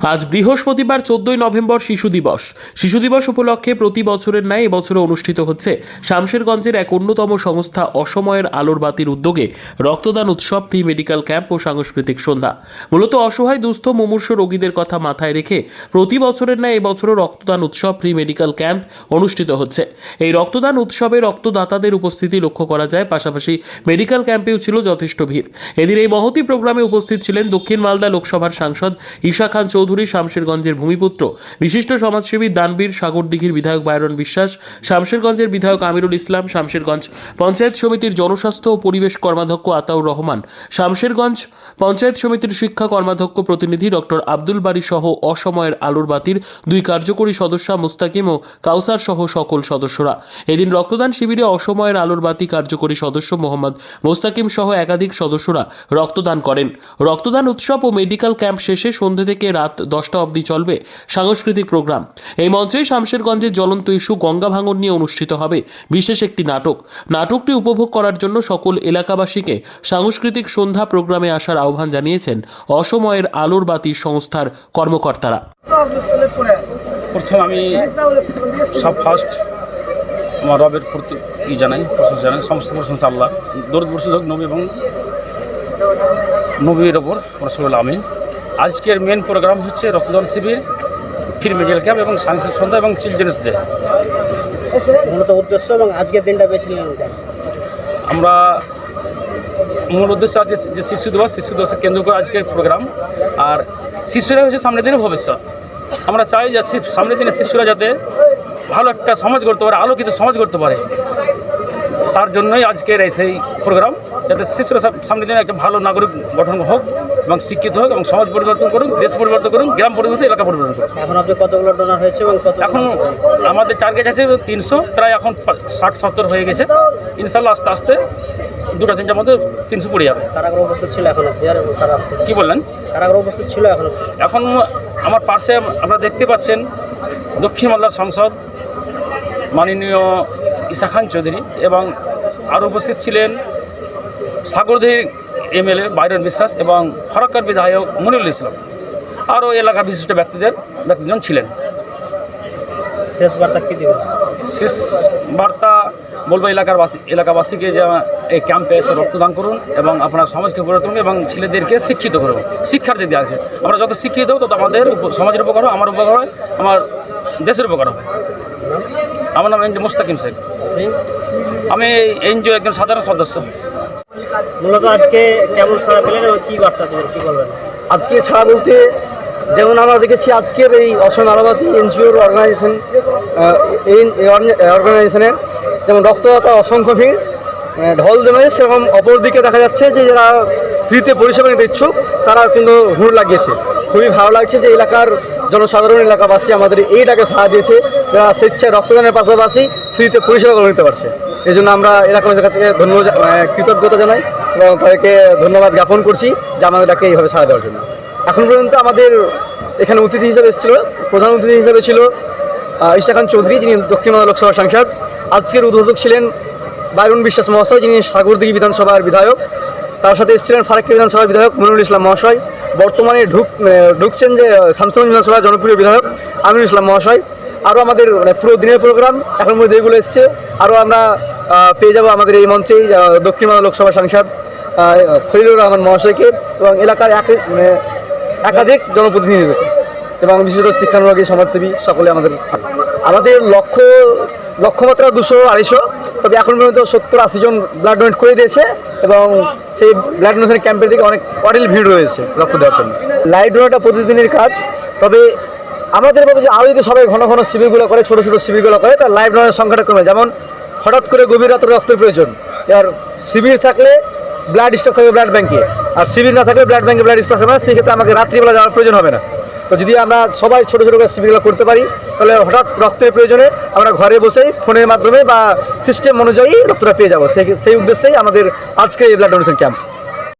আজ বৃহস্পতিবার চোদ্দই নভেম্বর শিশু দিবস। শিশু দিবস উপলক্ষে প্রতি বছরের ন্যায় এবছরও অনুষ্ঠিত হচ্ছে শামশেরগঞ্জের এক অন্যতম সংস্থা অসময়ের আলোর বাতির উদ্যোগে রক্তদান উৎসব প্রি মেডিকেল ক্যাম্প ও সাংস্কৃতিক সন্ধ্যা। মূলত অসহায়, দুস্থ, মুমূর্ষ রোগীদের কথা মাথায় রেখে প্রতি বছরের ন্যায় এবছরও রক্তদান উৎসব প্রি মেডিকেল ক্যাম্প অনুষ্ঠিত হচ্ছে। এই রক্তদান উৎসবে রক্তদাতাদের উপস্থিতি লক্ষ্য করা যায়, পাশাপাশি মেডিকেল ক্যাম্পেও ছিল যথেষ্ট ভিড়। এদিন এই মহতি প্রোগ্রামে উপস্থিত ছিলেন দক্ষিণ মালদা লোকসভার সাংসদ ঈশা খান চৌধুরী। শামশেরগঞ্জের ভূমিপুত্র। বিশিষ্ট সমাজসেবী দানবীর সাগরদিঘির বিধায়ক বাইরন বিশ্বাস, শামশেরগঞ্জের বিধায়ক আমিরুল ইসলাম, শামশেরগঞ্জ পঞ্চায়েত সমিতির জনস্বাস্থ্য ও পরিবেশ কর্মাধ্যক্ষ আতাউর রহমান, শামশেরগঞ্জ পঞ্চায়েত সমিতির শিক্ষা কর্মাধ্যক্ষ প্রতিনিধি ডক্টর আব্দুল বাড়ি সহ অসময়ের আলোর বাতির দুই কার্যকরী সদস্য মুস্তাকিম ও কাউসার সহ সকল সদস্যরা। এদিন রক্তদান শিবিরে অসময়ের আলোর বাতি কার্যকরী সদস্য মোহাম্মদ মোস্তাকিম সহ একাধিক সদস্যরা রক্তদান করেন। রক্তদান উৎসব ও মেডিকেল ক্যাম্প শেষে সন্ধ্যে থেকে রাত দশটা অবধি চলবে সাংস্কৃতিক প্রোগ্রাম। এই মঞ্চে শামশেরগঞ্জের জ্বলন্ত ইস্যু গঙ্গা ভাঙন নিয়ে অনুষ্ঠিত হবে বিশেষ একটি নাটক। নাটকটি উপভোগ করার জন্য সকল এলাকাবাসীকে সাংস্কৃতিক সন্ধ্যা প্রোগ্রামে আসার আহ্বান জানিয়েছেন অসময়ের আলোর বাতি সংস্থার কর্মকর্তারা। প্রথম আমি সব ফার্স্ট আমার রবের প্রতি ই জানাই, প্রশংসা জানাই, সমস্ত প্রশংসা আল্লাহ। দরদ বর্ষিত হোক নবী এবং নবীর ওপর রসগোল্লা আমিন। আজকের মেন প্রোগ্রাম হচ্ছে রক্তদান শিবির ফির মেডিকেল ক্যাম্প এবং সাংস্কৃতিক সন্ধ্যা এবং চিলড্রেন্স ডে মূলত উদ্দেশ্য এবং আজকের দিনটা কেন? আমরা মূল উদ্দেশ্য আছে যে শিশু দিবস শিশু দিবসকে কেন্দ্র করে আজকের প্রোগ্রাম আর শিশুরা হচ্ছে সামনের দিনের ভবিষ্যৎ। আমরা চাই যে সামনের দিনে শিশুরা যাতে ভালো একটা সমাজ করতে পারে আলোকিত সমাজ করতে পারে। তার জন্যই আজকের এই সেই প্রোগ্রাম যাতে শিশুরা সব- সামনের দিনে একটা ভালো নাগরিক গঠন হোক এবং শিক্ষিত হোক এবং সমাজ পরিবর্তন করুক দেশ পরিবর্তন করুক গ্রাম পরিবেশে এলাকা পরিবর্তন করুক। এখন আপনি কতগুলো ডোনার হয়েছে এবং এখন আমাদের টার্গেট আছে তিনশো প্রায় এখন ষাট সত্তর হয়ে গেছে। ইনশাল্লাহ আস্তে আস্তে দুটো তিনটার মধ্যে তিনশো পড়ে যাবে। কারাগার উপস্থিত ছিল এখন কি বললেন? কারাগার উপস্থিত ছিল এখন এখন আমার পার্শ্বে আপনারা দেখতে পাচ্ছেন দক্ষিণ মালদার সংসদ মাননীয় ঈশা খান চৌধুরী এবং আরও উপস্থিত ছিলেন সাগরদেহী এমএলএ বাইরন বিশ্বাস এবং ফরাক্কার বিধায়ক মনিরুল ইসলাম। আরও এলাকার বিশিষ্ট ব্যক্তিদের ব্যক্তিজন ছিলেন। শেষ বার্তা কি দিবেন? শেষ বার্তা বলব এলাকার বাসী এলাকাবাসীকে যে এই ক্যাম্পে এসে রক্তদান করুন এবং আপনার সমাজকে পরিবর্তন তুলুন এবং ছেলেদেরকে শিক্ষিত করুন শিক্ষার দিকে আছে। আমরা যত শিক্ষিত হব তত আমাদের উপ- সমাজের উপকার হয় আমার উপকার হয় আমার দেশের উপকার হবে। আমার নাম এনজি মুস্তাকিম শেখ। আমি এনজিও একজন সাধারণ সদস্য। মূলত আজকে কেমন সারা পেলেন এবং কি বার্তা দেবেন কি বলবেন? আজকে ছাড়া বলতে যেমন আমরা দেখেছি আজকের এই অসম আলাবাদী এনজিওর অর্গানাইজেশন এই অর্গানাইজেশনের যেমন রক্তদাতা অসংখ্য ভিড় ঢল দেবে সেরকম অপরদিকে দেখা যাচ্ছে যে যারা ফ্রিতে পরিষেবা নিতে ইচ্ছুক তারা কিন্তু হুড় লাগিয়েছে। খুবই ভালো লাগছে যে এলাকার জনসাধারণ এলাকাবাসী আমাদের এই ডাকে সাড়া দিয়েছে যারা স্বেচ্ছায় রক্তদানের পাশাপাশি ফ্রিতে পরিষেবা করে নিতে পারছে। এই জন্য আমরা এলাকাবাসীর কাছে ধন্যবাদ আহ, কৃতজ্ঞতা জানাই এবং তাদেরকে ধন্যবাদ জ্ঞাপন করছি যে আমাদের ডাকে এইভাবে সাড়া দেওয়ার জন্য। এখন পর্যন্ত আমাদের এখানে অতিথি হিসেবে এসেছিল প্রধান অতিথি হিসেবে ছিল ঈশা খান চৌধুরী যিনি দক্ষিণ বাংলা লোকসভার সাংসদ। আজকের উদ্বোধক ছিলেন বাইরুন বিশ্বাস মহাশয় যিনি সাগরদিঘি বিধানসভার বিধায়ক। তার সাথে এসেছিলেন ফারাক্কি বিধানসভার বিধায়ক মনিরুল ইসলাম মহাশয়। বর্তমানে ঢুক ঢুকছেন যে শামসুন বিধানসভার জনপ্রিয় বিধায়ক আমিনুল ইসলাম মহাশয়। আরও আমাদের মানে পুরো দিনের প্রোগ্রাম এখন মধ্যে এগুলো এসছে। আরও আমরা পেয়ে যাব আমাদের এই মঞ্চেই দক্ষিণ বাংলা লোকসভার সাংসদ খলিলুর রহমান মহাশয়কে এবং এলাকার এক মানে একাধিক জনপ্রতিনিধিদের এবং বিশেষ বিশেষত শিক্ষানুরাগী সমাজসেবী সকলে আমাদের আমাদের লক্ষ্য লক্ষ্যমাত্রা দুশো আড়াইশো, তবে এখন পর্যন্ত সত্তর আশি জন ব্লাড ডোনেট করে দিয়েছে এবং সেই ব্লাড ডোনেশন ক্যাম্পের দিকে অনেক অডিল ভিড় রয়েছে রক্ত দেওয়ার জন্য। লাইট ডোনেটটা প্রতিদিনের কাজ, তবে আমাদের মতো যে আরও যদি সবাই ঘন ঘন শিবিরগুলো করে, ছোটো ছোটো শিবিরগুলো করে, তার লাইভ ডোনেটের সংখ্যাটা কমে। যেমন হঠাৎ করে গভীর রাত্রে রক্তের প্রয়োজন, এবার শিবির থাকলে ব্লাড স্টক থাকবে ব্লাড ব্যাঙ্কে আর শিবির না থাকলে ব্লাড ব্যাঙ্কে ব্লাড স্টক থাকবে না, সেক্ষেত্রে আমাকে রাত্রিবেলা যাওয়ার প্রয়োজন হবে না। তো যদি আমরা সবাই ছোটো ছোটো শিবিরগুলো করতে পারি, তাহলে হঠাৎ রক্তের প্রয়োজনে আমরা ঘরে বসেই ফোনের মাধ্যমে বা সিস্টেম অনুযায়ী রক্তটা পেয়ে যাব। সেই সেই উদ্দেশ্যেই আমাদের আজকে এই ব্লাড ডোনেশন ক্যাম্প